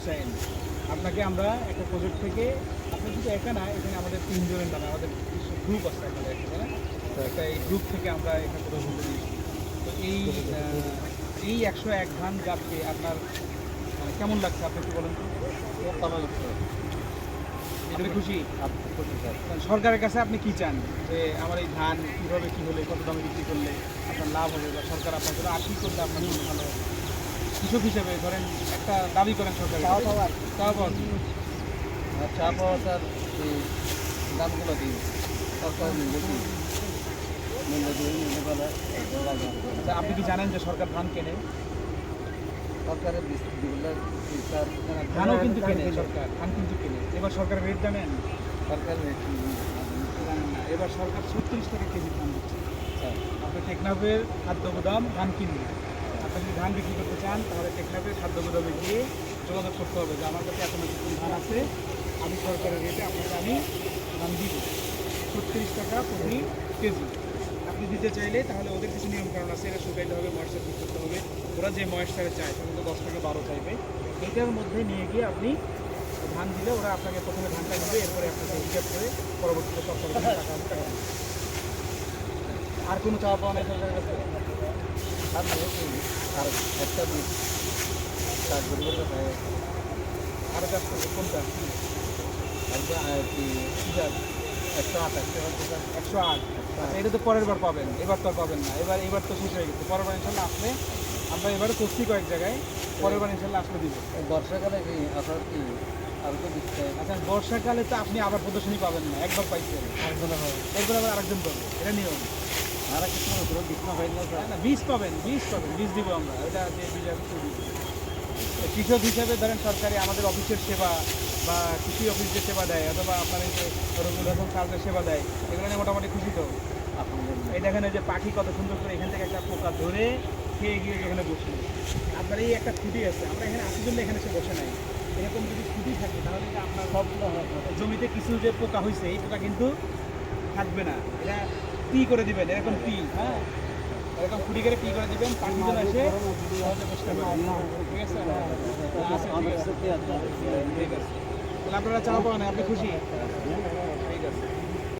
হোসেন আপনাকে আমরা একটা প্রজেক্ট থেকে আপনি শুধু একা না এখানে আমাদের তিনজনের নামে আমাদের গ্রুপ আছে আপনাদের এখানে একটা এই গ্রুপ থেকে আমরা এখানে প্রদর্শন করি তো এই এই একশো এক ধান গাছকে আপনার মানে কেমন লাগছে আপনি একটু বলেন তো। ভালো লাগছে। খুশি? কারণ সরকারের কাছে আপনি কি চান? যে আমার এই ধান কীভাবে কী হলে কত দামে বিক্রি করলে আপনার লাভ হবে? বা সরকার আপনার জন্য কী করলে আপনার ভালো হবে। কৃষক হিসেবে ধরেন একটা দাবি করেন সরকার চা পাওয়ার। তাও পাওয়ার। চা পাওয়া স্যার এই দামগুলো দিন। সরকার আচ্ছা আপনি কি জানেন যে সরকার ধান কেনে? সরকারের ধানও কিন্তু কেনে সরকার ধান কিন্তু কেনে। এবার সরকারের রেট জানেন? সরকারের জানেন না। এবার সরকার ছত্রিশ টাকা কেজি ধান দিচ্ছে। স্যার আপনি টেকনাফের খাদ্য গুদাম ধান কিনবেন। আপনি যদি ধান বিক্রি করতে চান তাহলে টেকনাফের খাদ্য গুদামে গিয়ে যোগাযোগ করতে হবে যে আমার কাছে এত মেট্রিক ধান আছে। আমি সরকারের রেটে আপনাকে আমি ধান দিব। ছত্রিশ টাকা প্রতি কেজি। আপনি দিতে চাইলে তাহলে ওদের কিছু নিয়মকানুন আছে এটা শুকাইতে হবে ময়েশ্চার ঠিক করতে হবে। ওরা যে ময়েশ্চারে চায় সাধারণত দশ থেকে বারো চাইবে। এটার মধ্যে নিয়ে গিয়ে আপনি ধান দিলে ওরা আপনাকে প্রথমে ধানটা দিবে এরপরে আপনাকে হিসাব করে পরবর্তীতে সব টাকা টাকা টাকা আর কোনো চাওয়া পাওয়া নেই সরকারের কাছে? আর একটা চাষ করবে কোনটা আর যে আর কি একশো আঠাশ একশো আট এটা তো পরের বার পাবেন এবার তো আর পাবেন না এবার এবার তো শেষ হয়ে গেছে পরের বার ইনশাল্লাহ আসলে আমরা এবারে করছি কয়েক জায়গায় পরের বার ইনশাল্লাহ আসলে দিব বর্ষাকালে কি আপনার কি আর তো দিচ্ছে আচ্ছা বর্ষাকালে তো আপনি আবার প্রদর্শনী পাবেন না একবার পাইছেন। এরপর আবার আরেকজন পাবেন এটা নিয়ম। কিছু না না বীজ পাবেন বীজ পাবেন বীজ দিব আমরা। কৃষক হিসাবে ধরেন সরকারি আমাদের অফিসের সেবা বা কৃষি অফিস যে সেবা দেয়, অথবা আপনার এই যে রেগুলেশন চার্জের সেবা দেয়, এগুলো নিয়ে মোটামুটি খুশি তো? এই দেখেন যে পাখি কত সুন্দর করে এখান থেকে একটা পোকা ধরে খেয়ে গিয়ে এখানে বসল আপনার এই একটা খুঁটি আছে, আমরা এখানে আসি জন্য এখানে সে বসে নাই। এরকম যদি খুঁটি থাকে, তাহলে আপনার হয় জমিতে কিছু যে পোকা হয়েছে এই পোকা কিন্তু থাকবে না। এটা পি করে দিবেন এরকম পি হ্যাঁ? এরকম কুড়ি করে পি করে দিবেন পাখি যেন আসে সহজে আছে? আচ্ছা, ঠিক আছে ঠিক আছে। আপনারা চাওয়া আপনি খুশি?